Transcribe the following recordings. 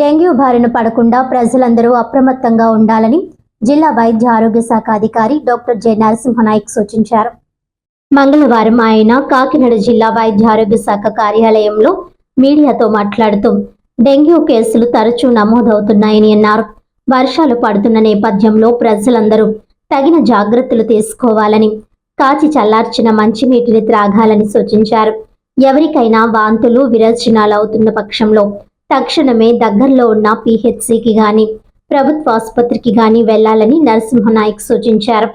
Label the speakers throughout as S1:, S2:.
S1: Dengue బారిన పడకుండా ప్రజలందరూ అప్రమత్తంగా ఉండాలని జిల్లా వైద్య ఆరోగ్య శాఖ అధికారి డాక్టర్ జె నరసింహనాయక్ సూచించారు. మంగళవారం ఆయన కాకినాడ జిల్లా వైద్య ఆరోగ్య శాఖ కార్యాలయంలో మీడియాతో మాట్లాడుతూ డెంగ్యూ కేసులు తరచూ నమోదవుతున్నాయని అన్నారు. వర్షాలు పడుతున్న నేపథ్యంలో ప్రజలందరూ తగిన జాగ్రత్తలు తీసుకోవాలని కాచి చల్లార్చిన మంచినీటిని త్రాగాలని సూచించారు. ఎవరికైనా వాంతులు విరచనాలు అవుతున్న పక్షంలో తక్షణమే దగ్గరలో ఉన్న పిహెచ్సికి గాని ప్రభుత్వ ఆసుపత్రికి గాని వెళ్ళాలని నరసింహనాయక్ సూచించారు.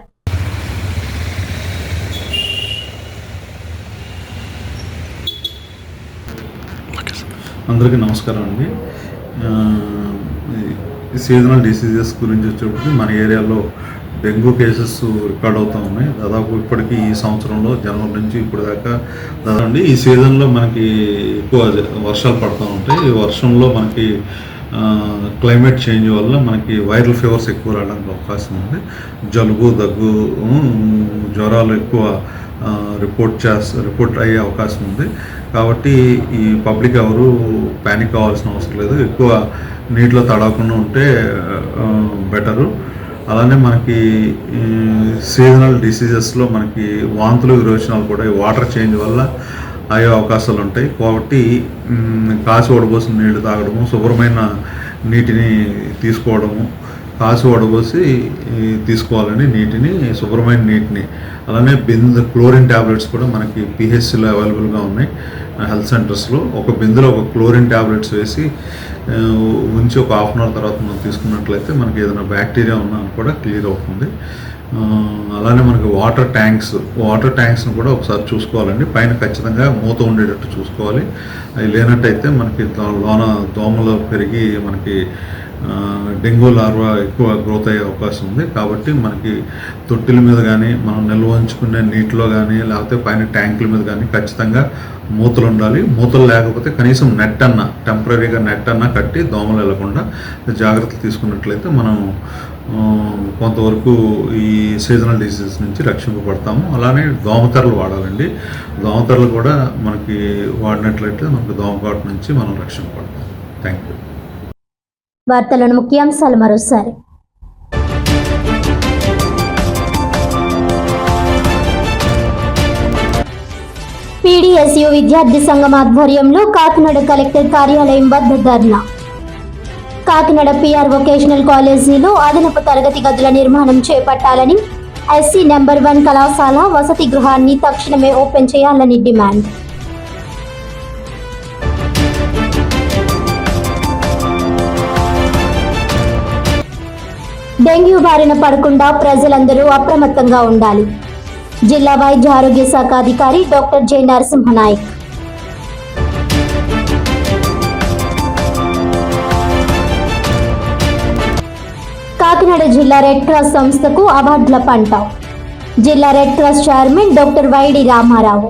S2: అందరికీ నమస్కారం అండి. సీజనల్ డిసీజెస్ గురించి వచ్చేప్పటికి మన ఏరియాలో డెంగ్యూ కేసెస్ రికార్డ్ అవుతూ ఉన్నాయి. దాదాపు ఇప్పటికీ ఈ సంవత్సరంలో జనవరి నుంచి ఇప్పుడు దాకా దాదాపు ఈ సీజన్లో మనకి ఎక్కువ వర్షాలు పడుతూ ఉంటాయి. ఈ వర్షంలో మనకి క్లైమేట్ చేంజ్ వల్ల మనకి వైరల్ ఫీవర్స్ ఎక్కువ రావడానికి అవకాశం ఉంది. జలుబు దగ్గు జ్వరాలు ఎక్కువ రిపోర్ట్ చేస్త రిపోర్ట్ అయ్యే అవకాశం ఉంది. కాబట్టి ఈ పబ్లిక్ ఎవరు ప్యానిక్ అవ్వాల్సిన అవసరం లేదు. ఎక్కువ నీటిలో తడవకుండా ఉంటే బెటరు. అలానే మనకి సీజనల్ డిసీజెస్లో మనకి వాంతులు విరోచనాలు కూడా ఈ వాటర్ చేంజ్ వల్ల అయ్యే అవకాశాలు ఉంటాయి. కాబట్టి కాసి ఓడిపోసిన నీళ్ళు తాగడము శుభ్రమైన నీటిని తీసుకోవడము కాసి వడబోసి తీసుకోవాలని నీటిని శుభ్రమైన నీటిని. అలానే బిందె క్లోరిన్ ట్యాబ్లెట్స్ కూడా మనకి పిహెచ్సిలో అవైలబుల్గా ఉన్నాయి. హెల్త్ సెంటర్స్లో ఒక బిందులో ఒక క్లోరిన్ ట్యాబ్లెట్స్ వేసి ఉంచి ఒక హాఫ్ అన్ అవర్ తర్వాత మనం తీసుకున్నట్లయితే మనకి ఏదైనా బ్యాక్టీరియా ఉన్నా కూడా క్లియర్ అవుతుంది. అలానే మనకి వాటర్ ట్యాంక్స్ వాటర్ ట్యాంక్స్ని కూడా ఒకసారి చూసుకోవాలండి. పైన ఖచ్చితంగా మూత ఉండేటట్టు చూసుకోవాలి. అవి లేనట్టయితే మనకి లోన దోమలు పెరిగి మనకి డెంగ్యూ లార్వా ఎక్కువ గ్రోత్ అయ్యే అవకాశం ఉంది. కాబట్టి మనకి తొట్టిల మీద కానీ మనం నిల్వ ఉంచుకునే నీటిలో కానీ లేకపోతే పైన ట్యాంకుల మీద కానీ ఖచ్చితంగా మూతలు ఉండాలి. మూతలు లేకపోతే కనీసం నెట్ అన్న టెంపరీగా నెట్ అన్న కట్టి దోమలు వెళ్ళకుండా జాగ్రత్తలు తీసుకున్నట్లయితే మనం కొంతవరకు ఈ సీజనల్ డిసీజెస్ నుంచి రక్షింపబడతాము. అలానే దోమతెరలు వాడాలండి. దోమతెరలు కూడా మనకి వాడినట్లయితే మనకి దోమకాటు నుంచి మనం రక్షింపబడతాం. థ్యాంక్ యూ
S1: వార్తలను ముఖ్యాంశాలు మరోసారి. పీడీఎస్యు విద్యార్థి సంఘం ఆధ్వర్యంలో కాకినాడ కలెక్టర్ కార్యాలయం వద్ద ధర్నా. కాకినాడ పిఆర్ వొకేషనల్ కాలేజీలో అదనపు తరగతి గదుల నిర్మాణం చేపట్టాలని ఎస్సీ నెంబర్ వన్ కళాశాల వసతి గృహాన్ని తక్షణమే ఓపెన్ చేయాలని డిమాండ్. డెంగ్యూ బారిన పడకుండా ప్రజలందరూ అప్రమత్తంగా ఉండాలి. జిల్లా వైద్య ఆరోగ్య శాఖ అధికారి డాక్టర్ జె నరసింహనాయక్. కాకినాడ జిల్లా రెడ్ క్రాస్ సంస్థకు అవార్డుల పంట. జిల్లా red cross chairman doctor YD Ramarao.